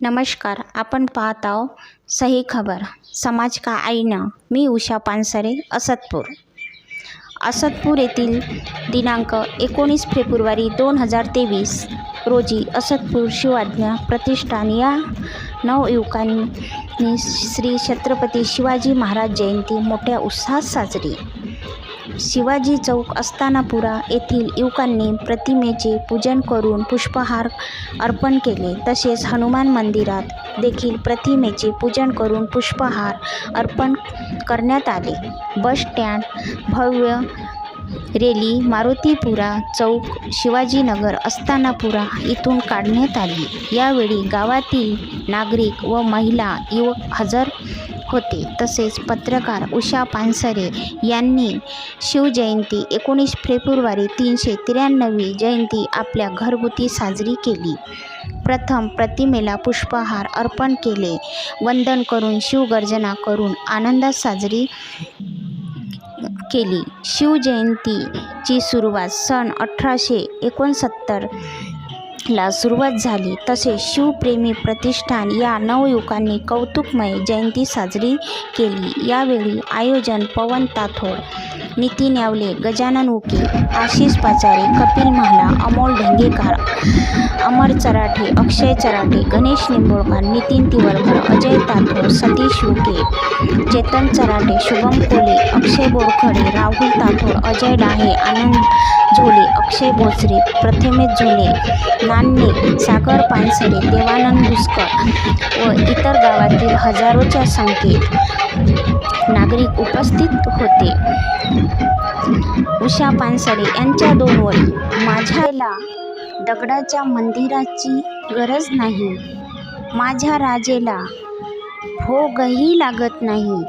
नमस्कार आपण पाहत आहो सही खबर. समाज का आईना? मी उषा पानसरे असतपूर असतपूर येथील दिनांक एकोणीस फेब्रुवारी दोन हजार तेवीस रोजी असतपूर शिवाज्ञा प्रतिष्ठान या नवयुवकांनी श्री छत्रपती शिवाजी महाराज जयंती मोठ्या उत्साहात साजरी. शिवाजी चौक अस्तानापुरा येथील युवकांनी प्रतिमेचे पूजन करून पुष्पहार अर्पण केले. तसेच हनुमान मंदिरात देखील प्रतिमेचे पूजन करून पुष्पहार अर्पण करण्यात आले. बस स्टँड भव्य रेली मारुतीपुरा चौक शिवाजीनगर अस्तानापुरा इथून काढण्यात आली. यावेळी गावातील नागरिक व महिला युवक हजर होते. तसेच पत्रकार उषा पानसरे यांनी शिवजयंती एकोणीस फेब्रुवारी तीनशे त्र्याण्णवी जयंती आपल्या घरगुती साजरी केली. प्रथम प्रतिमेला पुष्पहार अर्पण केले. वंदन करून शिवगर्जना करून आनंदात साजरी केली. शिवजयंतीची सुरुवात सन अठराशे एकोणसत्तर ला सुरुवात झाली. तसेच शिवप्रेमी प्रतिष्ठान या नवयुवकांनी कौतुकमय जयंती साजरी केली. यावेळी आयोजन पवन ताथोड नितीन यावले गजानन उके आशिष पाचारे कपिल महाला अमोल ढेंगेकर अमर चराठे अक्षय चराठे गणेश निंबोळकर नितीन तिवरकर अजय ताथोड सतीश उके चेतन चराठे शुभम कोले अक्षय बोरखडे राहुल ताथोड अजय डाहे आनंद झोले अक्षय बोचरे प्रथमेश झुले नान्ने सागर पानसरे देवानंद भुसकर व इतर गावातील हजारोच्या संख्येत नागरिक उपस्थित होते. उषा पानसरे यांच्या दोन वळी माझ्याला दगडाच्या मंदिराची गरज नाही. माझ्या राजेला भोगही लागत नाही.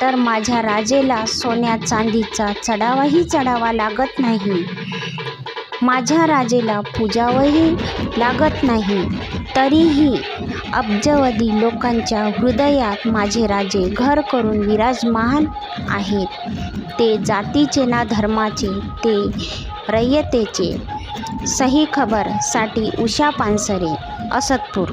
तर माझ्या राजेला सोन्या चांदीचा चढावाही चढावा लागत नाही. माझ्या राजेला पूजावही लागत नाही. तरीही अब्जवधी लोकांच्या हृदयात माझे राजे घर करून विराजमान आहेत. ते जातीचे ना धर्माचे ते रयतेचे. सही खबरसाठी उषा पानसरे असतपूर